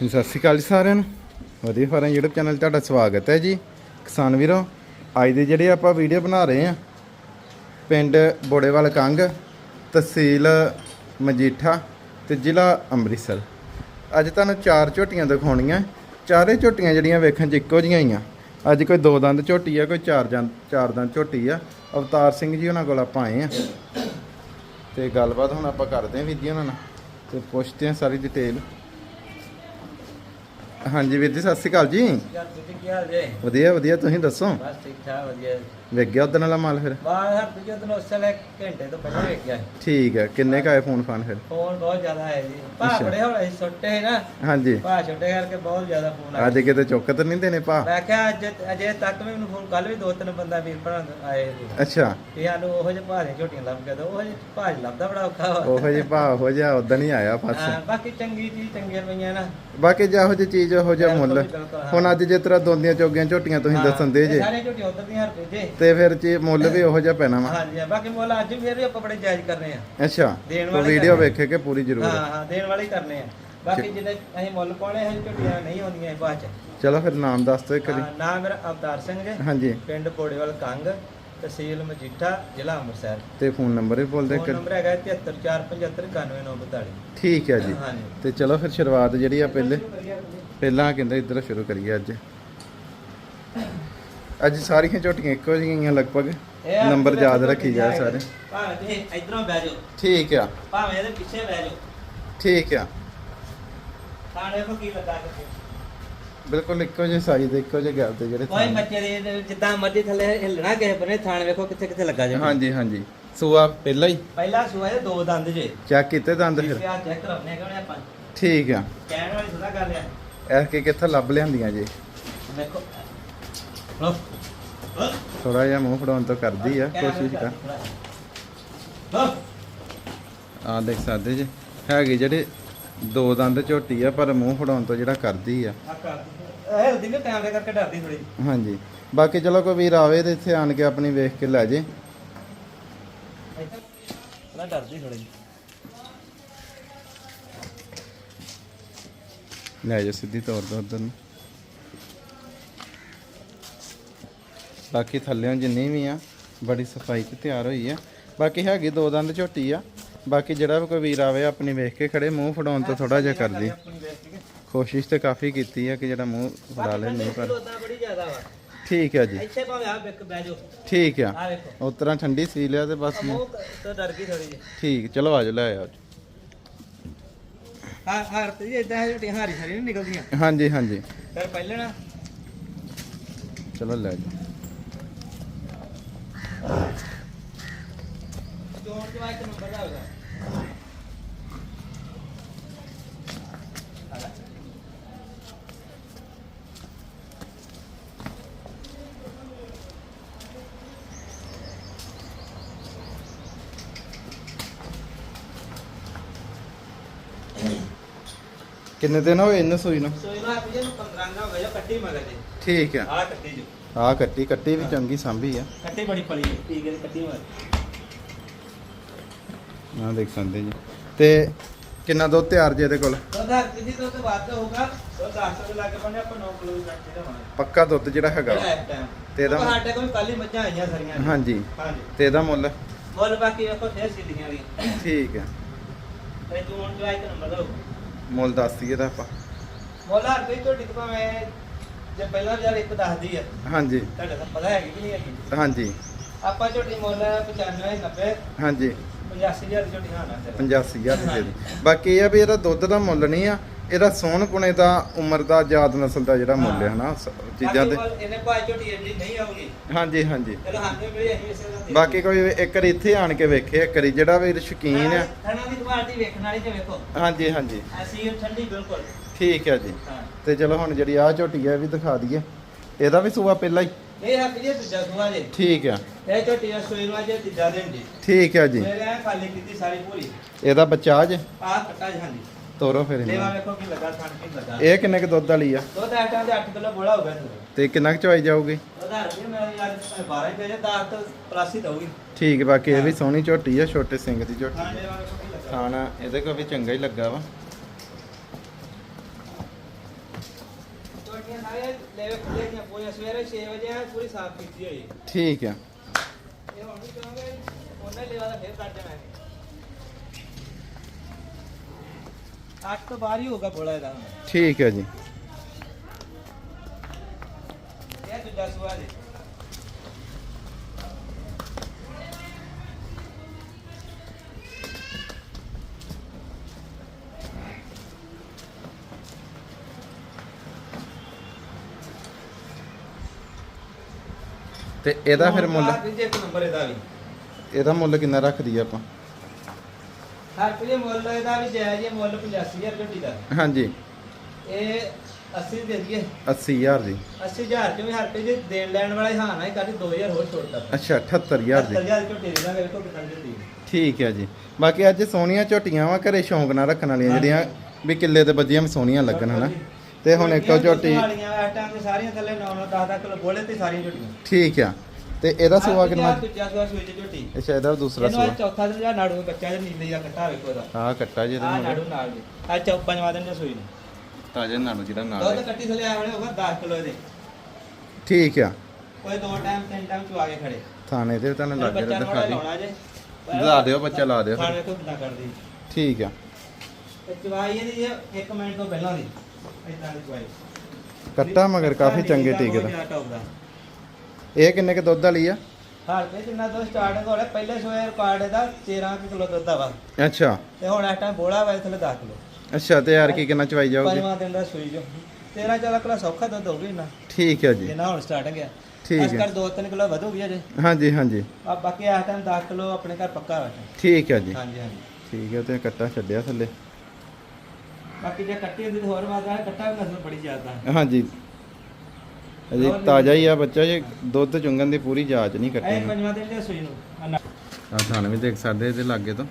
ਸਤਿ ਸ਼੍ਰੀ ਅਕਾਲ ਜੀ ਸਾਰਿਆਂ ਨੂੰ। ਵਧੀਆ ਫਾਰਮ YouTube ਚੈਨਲ 'ਤੇ ਤੁਹਾਡਾ ਸਵਾਗਤ ਹੈ ਜੀ। ਕਿਸਾਨ ਵੀਰੋ, ਅੱਜ ਦੇ ਜਿਹੜੇ ਆਪਾਂ ਵੀਡੀਓ ਬਣਾ ਰਹੇ ਆ ਪਿੰਡ ਬੋੜੇਵਾਲ ਕੰਗ, ਤਹਿਸੀਲ ਮਜੀਠਾ ਤੇ ਜ਼ਿਲ੍ਹਾ ਅੰਮ੍ਰਿਤਸਰ। ਅੱਜ ਤੁਹਾਨੂੰ ਚਾਰ ਝੋਟੀਆਂ ਦਿਖਾਉਣੀਆਂ। ਚਾਰੇ ਝੋਟੀਆਂ ਜਿਹੜੀਆਂ ਵੇਖਣ 'ਚ ਇੱਕੋ ਜਿਹੀਆਂ ਹੀ ਆ। ਅੱਜ ਕੋਈ ਦੋ ਦੰਦ ਝੋਟੀ ਆ, ਕੋਈ ਚਾਰ ਦੰਦ ਚਾਰ ਦੰਦ ਝੋਟੀ ਆ। ਅਵਤਾਰ ਸਿੰਘ ਜੀ ਉਹਨਾਂ ਕੋਲ ਆਪਾਂ ਆਏ ਆ। ਤੇ ਗੱਲਬਾਤ ਹੁਣ ਆਪਾਂ ਕਰਦੇ ਹਾਂ ਵੀਰ ਜੀ ਉਹਨਾਂ ਨਾਲ ਤੇ ਪੁੱਛਦੇ ਹਾਂ ਸਾਰੀ ਡਿਟੇਲ ਹਾਂਜੀ ਵੀਰ ਜੀ ਸਤਿ ਸ਼੍ਰੀ ਅਕਾਲ ਜੀ। ਯਾਰ ਤੁਸੀਂ ਕੀ ਹਾਲ ਜੇ? ਵਧੀਆ ਵਧੀਆ ਤੁਸੀਂ ਦੱਸੋ? ਬਸ ਠੀਕ ਠਾਕ ਵਧੀਆ। ਵੇਖ ਗਿਆ ਉਦੋਂ ਵਾਲਾ ਮਾਲ ਫਿਰ? ਬਾਹਰ ਹਰ ਦੂਜੇ ਦਿਨ ਉਸ ਵੇਲੇ ਘੰਟੇ ਤੋਂ ਪਹਿਲਾਂ ਵੇਖ ਗਿਆ। ਸੀ। ਠੀਕ ਹੈ ਕਿੰਨੇ ਕਾਏ ਫੋਨ ਫਾਨ ਫਿਰ? ਫੋਨ ਬਹੁਤ ਜ਼ਿਆਦਾ ਆਏ ਜੀ। ਭਾ ਅੱਛਾ। ਬੜੇ ਹੌਲੇ ਸੀ, ਛੋਟੇ ਸੀ ਨਾ। ਹਾਂਜੀ। ਭਾ ਛੋਟੇ ਕਰਕੇ ਬਹੁਤ ਜ਼ਿਆਦਾ ਫੋਨ ਆਏ। ਅੱਜ ਕਿਤੇ ਚੁੱਕ ਤਾਂ ਨਹੀਂ ਦੇਣੇ ਭਾ। ਮੈਂ ਕਿਹਾ ਅੱਜ ਅਜੇ ਤੱਕ ਵੀ ਮੈਨੂੰ ਫੋਨ ਕੱਲ ਵੀ ਦੋ ਤਿੰਨ ਬੰਦਾ ਵੀਰ ਭਰਾ ਆਏ ਸੀ। ਅੱਛਾ। ਇਹ ਸਾਨੂੰ ਉਹੋ ਜਿਹੇ ਭਾ ਦੀਆਂ ਝੋਟੀਆਂ ਲੱਭ ਕੇ ਦੋ ਉਹੋ ਜਿਹੇ ਭਾ ਜੀ ਲੱਭਦਾ ਬੜਾ ਔਖਾ ਵਾ। ਉਹੋ ਜਿਹੇ ਭਾ ਹੋ ਜਾ ਉਦੋਂ ਨਹੀਂ ਆਇਆ ਹਾਂ, ਬਾਕੀ ਚੰਗੀ ਚੀਜ਼ ਚੰਗੀਆਂ ਪਈਆਂ ਨਾ। ਬਾਕੀ ਜਿਹੋ ਜਿਹੀ ਚੀਜ਼ ਉਹੋ ਜਿਹਾ ਮੁੱਲ। ਬਿਲਕੁਲ, ਹਾਂ। ਹੁਣ ਅੱਜ ਜੇ ਤਰ੍ਹਾਂ ਦੋਂਦੀਆਂ ਚੋਗੀਆਂ ਝੋਟੀਆਂ ਤੁਸੀਂ ਹਾਂ, ਦੱਸਣ ਦੇ ਇਹ ਜੇ। ਸਾਰੀਆਂ ਝੋਟੀਆਂ ਉਧਰ ਦੀਆਂ ਹਰ ਜੇ ਤੇ ਫਿਰ ਜੀ ਮੁੱਲ ਵੀ ਉਹੋ ਜਿਹਾ ਪੈਣਾ ਵਾ। ਹਾਂਜੀ ਹਾਂ, ਬਾਕੀ ਮੁੱਲ ਅੱਜ ਵੀ ਫਿਰ ਵੀ ਆਪਾਂ ਬੜੇ ਜਾਇਜ਼ ਕਰ ਰਹੇ ਆ। ਅੱਛਾ ਦੇਣ ਵਾਲੇ ਵੀਡੀਓ। ਵੇਖੇ ਕਿ ਪੂਰੀ ਜ਼ਰੂਰ। ਹਾਂ ਹਾਂ ਦੇਣ ਵਾਲੇ ਹੀ ਕਰਨੇ ਆ। ਬਾਕੀ ਜਿਹਦੇ ਅਸੀਂ ਮੁੱਲ ਪਾਉਣੇ ਹਨ ਝੋਟੀਆਂ ਨਹੀਂ ਆਉਂਦੀਆਂ ਇਹ ਬਾਅਦ ਚ। ਚਲੋ ਫਿਰ ਨਾਮ ਦੱਸ ਦਿਓ ਇੱਕ ਵਾਰੀ। ਹਾਂ, ਨਾਮ ਮੇਰਾ ਅਵਤਾਰ ਸਿੰਘ ਜੀ ਹਾਂਜੀ। ਪਿੰਡ ਬੋੜੇਵਾਲ ਕੰਗ ਤਹਿਸੀਲ ਮਜੀਠਾ ਜ਼ਿਲ੍ਹਾ ਅੰਮ੍ਰਿਤਸਰ। ਤੇ ਫੋਨ ਨੰਬਰ ਵੀ ਬੋਲ ਦਿਓ ਫੋਨ ਇੱਕ ਨੰਬਰ ਹੈਗਾ 7345799942 ਠੀਕ ਹੈ ਜੀ। ਹਾਂਜੀ। ਤੇ ਚਲੋ ਫਿਰ ਸ਼ੁਰੂਆਤ ਜਿਹੜੀ ਆ ਪਹਿਲੇ ਪਹਿਲਾਂ ਕਹਿੰਦੇ ਇੱਧਰ ਸ਼ੁਰੂ ਕਰੀਏ ਅੱਜ। ਅੱਜ ਸਾਰੀਆਂ ਝੋਟੀਆਂ ਇੱਕੋ ਜਿਹੀਆਂ ਲਗਭਗ। ਨੰਬਰ ਯਾਦ ਰੱਖੀ ਜਾਏ ਸਾਰੇ। ਭਾਵੇਂ ਤੁਸੀਂ ਇਧਰੋਂ ਬਹਿ ਜਾਓ। ਠੀਕ ਆ। ਭਾਵੇਂ ਇਹਦੇ ਪਿੱਛੇ ਬਹਿ ਜਾਓ। ਠੀਕ ਆ। ਥਾਣੇ ਕੋ ਕੀ ਲੱਗਾ ਕੇ ਬਿਲਕੁਲ ਇੱਕੋ ਜਿਹੇ ਸਾਈਜ਼ ਦੇ ਇੱਕੋ ਜਿਹੇ ਗੈਪ ਤੇ ਜਿਹੜੇ ਕੋਈ ਬੱਚੇ ਦੇ ਇਹਦੇ ਜਿੱਦਾਂ ਮਰਜ਼ੀ ਥੱਲੇ ਹਿੱਲਣਾ ਕਿਸੇ ਬਨੇ ਥਾਣ ਵੇਖੋ ਕਿੱਥੇ ਕਿੱਥੇ ਲੱਗਾ ਜੇ ਹਾਂਜੀ ਹਾਂਜੀ। ਸੂਆ ਪਹਿਲਾਂ ਹੀ? ਪਹਿਲਾ ਸੂਆ ਇਹ ਦੋ ਦੰਦ ਜੇ। ਚੈੱਕ ਕੀਤੇ ਦੰਦ ਫਿਰ? ਚੈੱਕ ਕਰਾਉਣੇ ਕਹਿੰਦੇ ਆਪਾਂ। ਠੀਕ ਆ। ਕਹਿਣ ਵਾਲੀ ਸੁਣਾ ਗੱਲ ਆ। ਐਸ ਕੇ ਕਿੱਥੇ ਲੱਭ ਲਿਆਂਦੀਆਂ ਜੀ? ਵੇਖੋ ਥੋੜਾ ਜਿਹਾ ਮੂੰਹ ਫੜਾਉਣ ਤੋਂ ਕਰਦੀ ਆ ਕੋਸ਼ਿਸ਼ ਕਰ। ਆ ਦੇਖ ਸਕਦੇ ਜੀ ਹੈਗੇ ਜਿਹੜੇ ਦੋ ਦੰਦ ਝੋਟੀ ਆ ਪਰ ਮੂੰਹ ਫੜਾਉਣ ਤੋਂ ਜਿਹੜਾ ਕਰਦੀ ਆ। ਆ ਕਰ ਇਹ ਹਿਲਦੀ ਨੇ ਟਾਈਮ ਦੇ ਕਰਕੇ ਡਰਦੀ ਥੋੜੀ ਹਾਂਜੀ। ਬਾਕੀ ਚਲੋ ਕੋਈ ਵੀਰ ਆਵੇ ਤੇ ਇੱਥੇ ਆਣ ਕੇ ਆਪਣੀ ਵੇਖ ਕੇ ਲੈ ਜੇ। ਨਾ ਡਰਦੀ ਥੋੜੀ ਲੈ ਜਾ ਸਿੱਧੀ ਤੌਰ ਤੇ ਉਧਰ ਨੂੰ। ਬਾਕੀ ਥੱਲਿਓਂ ਜਿੰਨੀ ਵੀ ਆ ਬੜੀ ਸਫ਼ਾਈ ਤੇ ਤਿਆਰ ਹੋਈ ਆ। ਬਾਕੀ ਹੈਗੀ ਦੋ ਦੰਦ ਝੋਟੀ ਆ। ਬਾਕੀ ਜਿਹੜਾ ਵੀ ਕੋਈ ਵੀਰ ਆਵੇ ਆਪਣੀ ਵੇਖ ਕੇ ਖੜੇ ਮੂੰਹ ਫੜਾਉਣ ਤੋਂ ਥੋੜਾ ਜਿਹਾ ਕਰਦੀ ਕੋਸ਼ਿਸ਼ ਤੇ ਕਾਫੀ ਕੀਤੀ ਆ ਕਿ ਜਿਹੜਾ ਮੂੰਹ ਫੜਾ ਲੈ ਨਹੀਂ ਪਰ ਠੀਕ ਆ ਜੀ। ਇੱਥੇ ਭਾਵੇਂ ਆ ਵੇਖ ਬਹਿ ਜਾਓ। ਠੀਕ ਆ। ਉਸ ਤਰ੍ਹਾਂ ਠੰਡੀ ਸੀ ਲਿਆ ਤੇ ਬਸ ਮੂੰਹ। ਤੋਂ ਡਰ ਗਈ ਥੋੜੀ ਜਿਹੀ। ਠੀਕ ਚਲੋ ਆਜੋ ਲੈ ਆਓ। ਹਾਂ ਹਰ ਤੇ ਇਦਾਂ ਜਿਹੜੀਆਂ ਹਾਰੀ ਸਾਰੀ ਨਿਕਲਦੀਆਂ। ਹਾਂਜੀ ਹਾਂਜੀ। ਫਿਰ ਪਹਿਲੇ ਨਾ। ਚਲੋ ਲੈ ਜਾਓ ਚੋਣ ਚਵਾ ਇੱਕ ਨੰਬਰ ਦਾ ਹੋਗਾ ਕਿੰਨੇ ਦਿਨ ਹੋਏ ਇਹਨੂੰ ਸੂਈ ਨੂੰ? ਸੋ ਇਹਨਾਂ ਆਪੇ ਨੂੰ 15 ਦਾ ਹੋ ਗਿਆ ਜੋ ਕੱਟੀ ਮਗਰ ਦੇ ਠੀਕ ਆ। ਆ ਕੱਟੀ ਜੋ। ਆ ਕੱਟੀ ਕੱਟੀ ਵੀ ਚੰਗੀ ਸਾਂਭੀ ਆ। ਕੱਟੀ ਬੜੀ ਪਲੀ ਹੈ ਠੀਕ ਹੈ ਕੱਟੀ ਮਗਰ ਆ ਦੇਖ ਸਕਦੇ ਜੀ। ਤੇ ਕਿੰਨਾ ਦੁੱਧ ਤਿਆਰ ਜੇ ਇਹਦੇ ਕੋਲ? ਉਹਦਾ ਕਿਦੀ ਤੋਂ ਤੋਂ ਬਾਅਦ ਹੋਊਗਾ ਉਹ 10 ਤੋਂ ਲੱਗ ਪੰਨੇ ਆਪਾਂ 9 ਕਿਲੋ ਕੱਟ ਕੇ ਦੇਵਾਂਗੇ ਪੱਕਾ ਦੁੱਧ ਜਿਹੜਾ ਹੈਗਾ ਵਾ। ਤੇ ਇਹਦਾ- ਸਾਡੇ ਕੋਲ ਕੱਲ ਹੀ ਮੱਝਾਂ ਆਈਆਂ ਸਾਰੀਆਂ। ਹਾਂਜੀ। ਹਾਂਜੀ। ਤੇ ਇਹਦਾ ਮੁੱਲ? ਮੁੱਲ ਬਾਕੀ ਵੇਖੋ ਫੇਰ ਸਿੱਧੀਆਂ ਦੀ ਠੀਕ ਆ। ਤੇ ਤੂੰ ਹੁਣ ਚਵਾਈ ਤੇ ਨੰਬਰ ਦੋ। ਮੁੱਲ ਦੱਸ ਦਈਏ ਤਾਂ ਆਪਾਂ। ਮੁੱਲ ਹਰ ਕੋਈ ਝੋਟੀ ਤੋਂ ਭਾਵੇਂ ਜੇ ਪਹਿਲਾਂ ਯਾਰ ਇੱਕ ਦੱਸਦੀ ਆ ਹਾਂਜੀ। ਤੁਹਾਡੇ ਤਾਂ ਪਤਾ ਹੈਗੀ ਕਿ ਨਹੀਂ ਹੈਗੀ। ਹਾਂਜੀ। ਆਪਾਂ ਝੋਟੀ ਮੁੱਲ 95 90 ਹਾਂਜੀ। 85000 ਦੀ ਝੋਟੀ ਤੇ 85000 ਰੁਪਏ ਦੀ। ਬਾਕੀ ਇਹ ਆ ਵੀ ਇਹਦਾ ਦੁੱਧ ਦਾ ਮੁੱਲ ਨਹੀਂ ਆ ਇਹਦਾ ਸੋਹਣ ਪੁਣੇ ਦਾ ਉਮਰ ਦਾ ਯਾਦ ਨਸਲ ਦਾ ਜਿਹੜਾ ਮੁੱਲ ਹੈ ਸ- ਚੀਜ਼ਾਂ ਦੇ ਇਹਨੇ ਭਾਈ ਝੋਟੀ ਐਡੀ ਨਹੀਂ ਆਉਗੀ। ਹਾਂਜੀ ਹਾਂਜੀ। ਚਲੋ ਹਾਂਦੇ ਮਿਲੇ ਅਸੀਂ ਇਸੇ ਦਾ ਬਾਕੀ ਕੋਈ ਇੱਕ ਵਾਰੀ ਇੱਥੇ ਆਣ ਕੇ ਵੇਖੇ ਇੱਕ ਵਾਰੀ ਜਿਹੜਾ ਵੀਰ ਸ਼ੌਕੀਨ ਆ। ਥਣਾ ਦੀ ਕੁਆਲਿਟੀ ਵੇਖਣ ਵਾਲੀ ਜੇ ਵੇਖੋ। ਹਾਂਜੀ ਹਾਂਜੀ। ਅਸੀਂ ਠੰਡੀ ਬਿਲਕੁਲ। ਠੀਕ ਹੈ ਜੀ। ਹਾਂ। ਤੇ ਚਲੋ ਹੁਣ ਜਿਹੜੀ ਆ ਝੋਟੀ ਆ ਇਹ ਵੀ ਦਿਖਾ ਦਈਏ। ਇਹਦਾ ਵੀ ਸੂਆ ਪਹਿਲਾਂ ਹੀ? ਇਹ ਹੱਕ ਜੇ ਦੂਜਾ ਸੁਆ ਜੇ। ਠੀਕ ਆ ਇਹ ਝੋਟੀ ਦਾ ਸੋਈ ਨੂੰ ਅਜੇ ਤੀਜਾ ਦਿਨ ਜੀ। ਠੀਕ ਆ ਜੀ। ਮੇਰੇ ਆ ਖਾਲੀ ਕੀਤੀ ਸਾਰੀ ਪੂਰੀ ਇਹਦਾ ਬੱਚਾ ਅੱਜ ਆ ਕੱਟਾ ਜਹਾਂਦੀ ਤੋਰੋ ਫਿਰ ਲੈਵਾ ਇਹਨੂੰ ਵੇਖੋ ਕੀ ਲੱਗਾ ਖਾਣ ਕੀ ਲੱਗਾ? ਇਹ ਕਿੰਨੇ ਕ ਦੁੱਧ ਵਾਲੀ ਆ? ਦੁੱਧ ਆਟਾ ਦੇ 8 ਕਿਲੋ ਬੋਲਾ ਹੋਗਾ ਤੁਹਾਨੂੰ ਤੇ ਕਿੰਨਾ ਕੁ ਚਵਾਈ ਜਾਊਗੀ? ਉਹਦਾ ਰੁਪਏ ਮੈਂ ਯਾਰ 12 ਰੁਪਏ 10 ਤੋਂ ਪਲੱਸ ਹੀ ਦਊਗੀ। ਠੀਕ ਬਾਕੀ ਇਹ ਵੀ ਸੋਹਣੀ ਝੋਟੀ ਆ ਛੋਟੇ ਸਿੰਘ ਦੀ ਝੋਟੀ। ਖਾਣ ਲੈਵਾ ਵੇਖੋ ਕੀ ਲੱਗਾ? ਖਾਣਾ ਇਹਦੇ ਕੋ ਵੀ ਚੰਗਾ ਹੀ ਲੱਗਾ ਵਾ। ਇਹ ਸਾਰੇ ਲੈਵੇ ਖੁੱਲੇ ਦੀਆਂ ਪੂਰੀ ਸਵੇਰੇ 6 ਵਜੇ ਆ ਪੂਰੀ ਸਾਫ਼ ਕੀਤੀ ਹੋਈ। ਠੀਕ ਆ। ਇਹ ਹੁਣ ਵੀ ਕਹਾਂਗੇ ਉਹਨੇ ਲੈਵਾ ਦਾ ਫੇਰ ਕੱਢ ਦੇਣਾ ਹੈ ਤੋਂ ਬਾਹਰ ਹੀ ਇਹਦਾ। ਠੀਕ ਹੈ ਜੀ। ਇਹ ਦੂਜਾ ਸੂਆ ਜੀ ਤੇ ਇਹਦਾ ਫਿਰ ਮੁੱਲ? ਦੂਜੇ ਇੱਕ ਨੰਬਰ ਇਹਦਾ ਵੀ। ਇਹਦਾ ਮੁੱਲ ਕਿੰਨਾ ਰੱਖਦੀ ਆ ਆਪਾਂ? ਹਰ ਕੋਈ ਮੁੱਲ ਇਹਦਾ ਵੀ ਜਾਇਜ਼ ਹੈ ਮੁੱਲ 85000 ਝੋਟੀ ਦਾ। ਹਾਂਜੀ। ਇਹ 80 ਦੇ ਦਈਏ। 80000 ਦੀ। 80000 ਚੋਂ ਵੀ ਹਰ ਕੋਈ ਜੇ ਦੇਣ ਲੈਣ ਵਾਲਾ ਹੀ ਹਾਂ ਨਾ ਕਾਦੀ 2000 ਹੋਰ ਛੋੜਦਾ ਅੱਛਾ 78000 ਦੀ। 70000 ਝੋਟੀ ਦੇ ਦਾਂਗੇ ਵੇਖੋ ਕਿੰਨੀ ਦਿੰਦੀ ਠੀਕ ਹੈ ਜੀ। ਬਾਕੀ ਅੱਜ ਸੋਹਣੀਆਂ ਝੋਟੀਆਂ ਵਾ ਘਰੇ ਸ਼ੌਂਕ ਨਾਲ ਰੱਖਣ ਵਾਲੀਆਂ ਜਿਹੜੀਆਂ ਵੀ ਕਿੱਲੇ ਤੇ ਬੱਜੀਆਂ ਵੀ ਸੋਹਣੀਆਂ ਲੱਗਣ ਹਨਾ? ਤੇ ਹੁਣ ਇੱਕੋ ਝੋਟੀ ਵਾਲੀਆਂ ਇਸ ਟਾਈਮ ਤੇ ਸਾਰੀਆਂ ਥੱਲੇ 9 9 10 10 ਕਿਲੋ ਬੋਲੇ ਤੇ ਸਾਰੀਆਂ ਝੋਟੀਆਂ। ਠੀਕ ਆ। ਤੇ ਇਹਦਾ ਸੁਆ ਕਿੰਨਾ? ਦੂਜਾ ਸੂਆ ਸੂਈ ਚ ਝੋਟੀ। ਅੱਛਾ ਇਹਦਾ ਦੂਸਰਾ ਇਹਨੂੰ ਸੁਆ। ਚੌਥਾ ਦਿਨ ਜਾਂ ਨਾੜੂ ਬੱਚਾ ਜਿਹਾ ਨੀਲੇ ਦਾ ਕੱਟਾ ਵੇਖੋ ਇਹਦਾ। ਆਹ ਕੱਟਾ ਜੀ ਆ ਇਹਦੇ ਨਾੜੂ ਮਗਰ ਨਾਲ ਜੀ। ਅੱਜ ਚੌ ਪੰਜਵਾਂ ਦਿਨ ਜੇ ਸੂਈ ਨੂੰ। ਤਾਜੇ ਨਾਲੋਂ ਜਿਹੜਾ ਨਾਲ ਦੁੱਧ ਹੈ। ਕੱਟੀ ਥੱਲੇ ਆ ਵਾਲੇ ਹੋਗਾ 10 ਕਿਲੋ ਦੇ ਠੀਕ ਆ। ਕੋਈ ਦੋ ਟਾਈਮ ਤਿੰਨ ਟਾਈਮ ਚਵਾ ਕੇ ਖੜੇ। ਥਾਣੇ ਤੇ ਤੁਹਾਨੂੰ ਲੱਗ ਰਿਹਾ ਦਿਖਾ ਦੇ ਲਾ ਦਿਓ ਬੱਚਾ ਲਾ ਦਿਓ। ਫਿਰ। ਵੇਖੋ ਕਿੱਦਾਂ ਕਰਦੀ ਠੀਕ ਆ। ਤੇ ਚਵਾਈ ਇਹਦੀ 1 ਮਿੰਟ ਤੋਂ ਪਹਿਲਾਂ ਦੀ। ਇਦਾਂ ਦੀ ਚਵਾਈ ਕੱਟਾ ਮਗਰ ਕਾਫੀ ਚੰਗੇ ਟੀਕੇ ਦਾ। ਇਹ ਕਿੰਨੇ ਕੇ ਦੁੱਧ ਵਾਲੀ ਆ? ਹਾਲ ਤੇ ਜਿੰਨਾ ਤੋਂ ਸਟਾਰਟਿੰਗ ਹੋਲੇ ਪਹਿਲੇ ਸੋਏ ਰਿਕਾਰਡ ਇਹਦਾ 13 ਕੁ ਕਿਲੋ ਦੁੱਧ ਆ ਵਾ ਅੱਛਾ। ਤੇ ਹੁਣ ਇਸ ਟਾਈਮ ਬੋਲਾ ਵਾ ਥੱਲੇ 10 ਕਿਲੋ। ਅੱਛਾ ਤੇ ਯਾਰ ਕੀ ਕਿੰਨਾ ਚਵਾਈ ਜਾਊਗੀ? ਪੰਜਵਾਂ ਦਿਨ ਦਾ ਸੂਈ ਜੋ। 13 14 ਕਿਲੋ ਸੌਖਾ ਦੁੱਧ ਹੋਊਗੀ ਇੰਨਾ। ਠੀਕ ਹੈ ਜੀ। ਜਿੰਨਾ ਹੁਣ ਸਟਾਰਟ ਗਿਆ ਠੀਕ ਅੱਜ ਹੈ ਕੱਲ 2-3 ਕਿਲੋ ਵਧੂਗੀ ਅਜੇ ਹਾਂਜੀ ਹਾਂਜੀ। ਆ ਬਾਕੀ ਇਸ ਟਾਈਮ 10 ਕਿਲੋ ਆਪਣੇ ਘਰ ਪੱਕਾ ਬੈਠਾ ਠੀਕ ਹੈ ਜੀ। ਹਾਂਜੀ ਹਾਂਜੀ। ਠੀਕ ਹੈ ਤੇ ਕੱਟਾ ਛੱਡਿਆ ਥੱਲੇ। ਬਾਕੀ ਜੇ ਕੱਟੀ ਹੁੰਦੀ ਤਾਂ ਹੋਰ ਮਾਤਰਾ ਕੱਟਾ ਵੀ ਨਸਲ ਬੜੀ ਜ਼ਿਆਦਾ ਹਾਂਜੀ। ਅਜੇ ਤਾਜ਼ਾ ਹੀ ਆ ਬੱਚਾ ਜੇ ਦੁੱਧ ਚੁੰਗਣ ਦੀ ਪੂਰੀ ਜਾਂਚ ਨਹੀਂ ਇਹ ਕੱਟੀ ਪੰਜਵਾਂ ਦਿਨ ਦੇ ਸੂਈ ਨੂੰ। ਆ ਥਾਣ ਵੀ ਦੇਖ ਸਕਦੇ ਇਹਦੇ ਲਾਗੇ ਤੋਂ।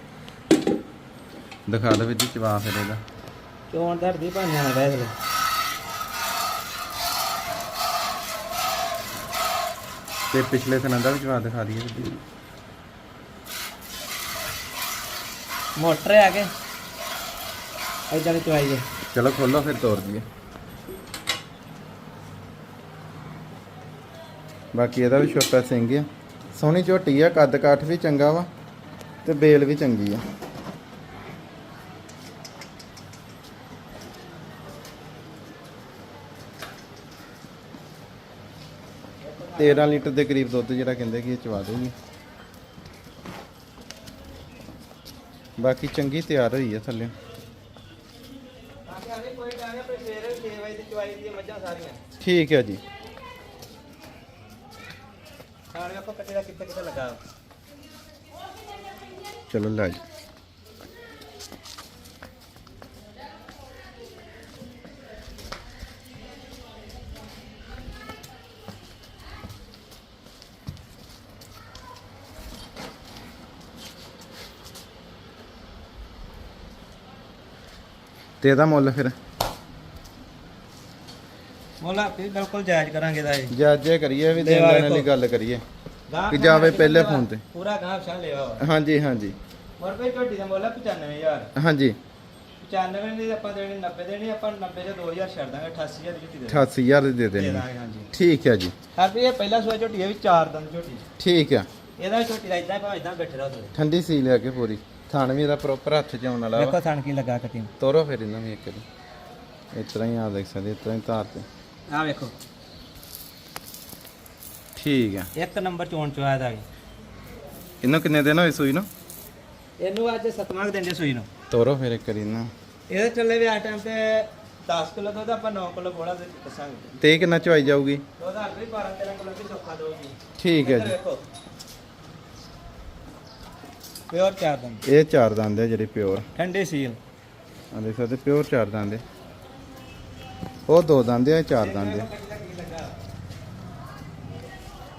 ਦਿਖਾ ਦੇ ਵਿੱਚ ਚਵਾ ਫਿਰ ਇਹਦਾ। ਚੋਣ ਧਰਦੀ ਭਾਈਆਂ ਨਾਲ ਬੈਠ ਲੈ ਤੇ ਪਿਛਲੇ ਥਣਾ ਦਾ ਵੀ ਚਵਾ ਦਿਖਾ ਦਈਏ। ਜੀ ਮੋਟਰ ਆ ਕੇ? ਇਦਾਂ ਦੀ ਚਵਾਈ ਹੈ। ਚਲੋ ਖੋਲੋ ਫਿਰ ਤੋੜ ਦਈਏ। ਬਾਕੀ ਇਹਦਾ ਵੀ ਛੋਟਾ ਸਿੰਘ ਆ। ਸੋਹਣੀ ਝੋਟੀ ਆ ਕੱਦ ਕਾਠ ਵੀ ਚੰਗਾ ਵਾ ਤੇ ਬੇਲ ਵੀ ਚੰਗੀ ਆ। ਤੇਰਾਂ ਲੀਟਰ ਦੇ ਕਰੀਬ ਦੁੱਧ ਜਿਹੜਾ ਕਹਿੰਦੇ ਕਿ ਇਹ ਚਵਾ ਦੇਗੀ ਬਾਕੀ ਚੰਗੀ ਤਿਆਰ ਹੋਈ ਹੈ ਥੱਲੇ। ਬਾਕੀ ਆਵੇ ਕੋਈ ਟਾਈਮ ਆਪਣੇ ਸਵੇਰੇ 6 ਵਜੇ ਦੀ ਚਵਾਈ ਦੀ ਮੱਝਾਂ ਸਾਰੀਆਂ ਠੀਕ ਹੈ ਜੀ ਖਾਣ ਵੇਖੋ ਕੱਟੇ ਕਿੱਥੇ ਕਿੱਥੇ ਲੱਗਾ। ਚਲੋ ਲੈ ਜੀ। ਤੇ ਇਹਦਾ ਮੁੱਲ ਫਿਰ। ਆਪੇ ਬਿਲਕੁਲ ਜਾਇਜ਼ ਕਰਾਂਗੇ ਦਾ ਇਹ। ਜਾਜੇ ਕਰੀਏ ਵੀ ਦੇਣ ਦੇਵਾ ਲੈਣ ਵਾਲੀ ਵੇਖੋ। ਗੱਲ ਕਰੀਏ। ਗਾਹਕ ਕਿ ਜਾਵੇ ਨਾਲ ਪਹਿਲੇ ਪੂਰਾ- ਫੋਨ ਤੇ। ਪੂਰਾ ਗਾਹਕ ਛਾਂ ਲੈਵਾ ਵਾ ਹਾਂਜੀ ਹਾਂਜੀ। ਮੋਰ ਕੋਈ ਝੋਟੀ ਦਾ ਮੁੱਲ ਆ 95000 ਹਾਂਜੀ। 95 ਦੀ ਆਪਾਂ ਦੇਣੀ 90 ਦੇਣੀ ਆਪਾਂ 90 ਚ 2000 ਛੱਡ ਦਾਂਗੇ 88000 ਦੀ ਝੋਟੀ ਦੇ 88000 ਦੀ ਦੇ ਦੇ ਦੇਣੀ। ਦਾਂਗੇ ਹਾਂਜੀ। ਠੀਕ ਹੈ ਜੀ। ਹਰ ਵੀ ਇਹ ਪਹਿਲਾ ਸੂਆ ਝੋਟੀ ਹੈ ਵੀ ਚਾਰ ਦੰਦ ਝੋਟੀ। ਠੀਕ ਆ। ਇਹਦਾ ਵੀ ਝੋਟੀ ਦਾ ਇਦਾਂ ਭਾਵੇਂ ਇਦਾਂ ਬੈਠੇ ਰਹੋ ਤੁਸੀਂ ਠੰਡੀ ਸੀ ਲਿਆ ਕੇ ਪੂਰੀ। ਥਾਣ ਵੀ ਇਹਦਾ ਪ੍ਰੋਪਰ ਹੱਥ 'ਚ ਆਉਣ ਵਾਲਾ ਵਾ। ਵੇਖੋ ਥਣ ਕੀ ਲੱਗਾ ਕੱਟੀ ਤੋਰੋ ਫਿਰ ਇਹਨਾਂ ਵੀ ਇੱਕ ਵਾਰੀ। ਇਸ ਤਰ੍ਹਾਂ ਹੀ ਆ ਦੇਖ ਸਕਦੇ ਇਸ ਤਰ੍ਹਾਂ ਹੀ ਧਾਰ ਤੇ। ਆ ਵੇਖੋ। ਠੀਕ ਆ। ਇੱਕ ਨੰਬਰ ਚੋਣ ਚੋਇਆ ਦਾ ਵੀ ਇਹਨੂੰ ਕਿੰਨੇ ਦਿਨ ਹੋਏ ਸੂਈ ਨੂੰ? ਇਹਨੂੰ ਅੱਜ ਸਤਵਾਂ ਕੁ ਦਿਨ ਦੇ ਸੂਈ ਨੂੰ। ਤੋਰੋ ਫਿਰ ਇੱਕ ਵਾਰੀ ਨਾ ਇਹਦੇ ਚੱਲੇ ਵੀ ਆ ਟਾਈਮ ਤੇ 10 ਕਿਲੋ ਦੁੱਧ ਆਪਾਂ 9 ਕਿਲੋ ਬੋਲਾ ਦੇ ਦੱਸਾਂਗੇ ਤੇ ਇਹ ਕਿੰਨਾ ਚਵਾਈ ਜਾਊਗੀ? ਦੁੱਧ ਹਰ ਵੀ 12 13 ਕਿਲੋ ਵੀ ਸੌਖਾ ਦੋਗੀ ਠੀਕ ਹੈ ਜੀ। ਵੇਖੋ। ਪਿਓਰ ਚਾਰ ਦੰਦ। ਇਹ ਚਾਰ ਦੰਦ ਹੈ ਜਿਹੜੇ ਪਿਓਰ ਠੰਡੇ ਸੀਲ। ਆ ਦੇਖ ਸਕਦੇ ਪਿਓਰ ਚਾਰ ਦੰਦ ਹੈ ਉਹ ਦੋ ਦੰਦ ਆ, ਚਾਰ ਦੰਦ ਹੈ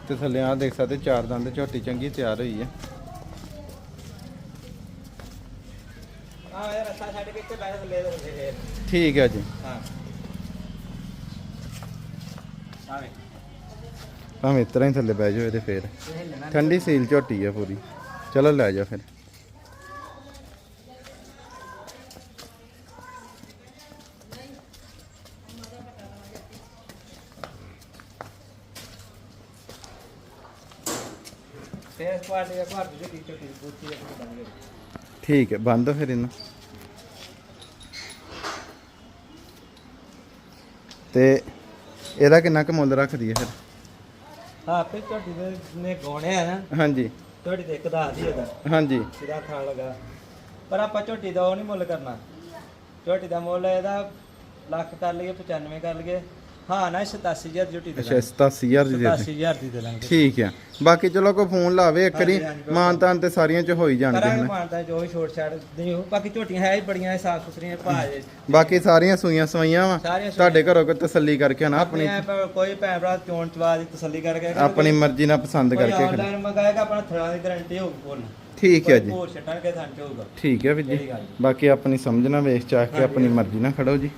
ਤੇ ਥੱਲੇ ਆ ਦੇਖ ਸਕਦੇ, ਚਾਰ ਦੰਦ, ਝੋਟੀ ਚੰਗੀ ਤਿਆਰ ਹੋਈ ਹੈ ਹਾਂ ਯਾਰ ਰਸਾ ਛੱਡ ਕੇ ਇੱਥੇ ਬੈਠ ਲੈ ਦੇ ਫੇਰ ਠੀਕ ਹੈ ਜੀ। ਹਾਂ ਆ ਭਾਵੇਂ ਇਸ ਤਰ੍ਹਾਂ ਹੀ ਥੱਲੇ ਬਹਿ ਜਾਓ ਇਹਦੇ ਫੇਰ। ਠੰਡੀ ਸੀਲ ਝੋਟੀ ਹੈ ਪੂਰੀ। ਚਲੋ ਲੈ ਜਾ ਫਿਰ। ਫੇਸ ਕੁਆਲਿਟੀ ਦਾ ਘਰ ਦੀ ਝੋਟੀ ਝੋਟੀ ਬੂਥੀ ਆਪਣੀ ਬਣ ਗਈ। ਠੀਕ ਹੈ ਬੰਦ ਫਿਰ ਇਹਨੂੰ। ਤੇ ਇਹਦਾ ਕਿੰਨਾ ਕੁ ਮੁੱਲ ਰੱਖਦੀ ਹੈ ਫਿਰ? ਹਾਂ ਤੇ ਝੋਟੀ ਦੇ ਨੇ ਗੋਣੇ ਆ ਨਾ ਹਾਂਜੀ। ਝੋਟੀ ਤੇ ਇੱਕ ਦਾ ਆਦੀ ਇਹਦਾ। ਹਾਂਜੀ। ਸਿਰਾ ਖਾਣ ਲਗਾ। ਪਰ ਆਪਾਂ ਝੋਟੀ ਦਾ ਉਹ ਨਹੀਂ ਮੁੱਲ ਕਰਨਾ। ਝੋਟੀ ਦਾ ਮੁੱਲ ਇਹਦਾ ਲੱਖ ਕਰ ਲਈਏ 95 ਕਰ ਲਈਏ। ਹਾਂ ਨਾ 87000 ਝੋਟੀ ਦੇ ਅੱਛਾ 87000 ਦੀ ਦੇ ਦੇ 87000 ਦੀ ਦੇ ਲਾਂਗੇ ਠੀਕ ਆ। ਬਾਕੀ ਚਲੋ ਕੋਈ ਫੋਨ ਲਾਵੇ ਇੱਕ ਵਾਰੀ। ਮਾਨਤਾਨ ਤੇ ਸਾਰੀਆਂ ਚ ਹੋਈ ਜਾਣਗੇ ਕਰਾਂਗੇ ਮਾਨਤਾ ਜੋ ਵੀ ਛੋਟ ਛਾੜ ਨਹੀਂ ਹੋ। ਬਾਕੀ ਝੋਟੀਆਂ ਹੈ ਹੀ ਬੜੀਆਂ ਸਾਫ਼ ਸੁਥਰੀਆਂ ਭਾਜ ਬਾਕੀ ਸਾਰੀਆਂ ਸੂਈਆਂ ਸਵਾਈਆਂ ਵਾ। ਸਾਰੀਆਂ ਤੁਹਾਡੇ ਘਰੋਂ ਕੋਈ ਤਸੱਲੀ ਕਰਕੇ ਨਾ ਆਪਣੀ? ਕੋਈ ਭੈਣ ਭਰਾ ਚੋਣ ਚਵਾ ਦੀ ਤਸੱਲੀ ਕਰਕੇ ਆਪਣੀ ਮਰਜ਼ੀ ਨਾਲ ਪਸੰਦ ਕਰਕੇ ਖਰੀਦ- ਆਨਲਾਈਨ ਮੰਗਾਏਗਾ ਆਪਣਾ ਥਰਾਂ ਦੀ ਗਾਰੰਟੀ ਹੋਊਗੀ ਫੁੱਲ। ਠੀਕ ਹੈ ਜੀ। ਹੋਰ ਕੇ ਥਾਂ ਚ ਹੋਊਗਾ। ਠੀਕ ਹੈ ਵੀਰ ਜੀ। ਜਿਹੜੀ ਗੱਲ। ਬਾਕੀ ਆਪਣੀ ਸਮਝਣਾ ਵੇਖ ਚਾਹ ਕੇ ਆਪਣੀ ਮਰਜ਼ੀ ਨਾਲ ਖੜੋ ਜੀ।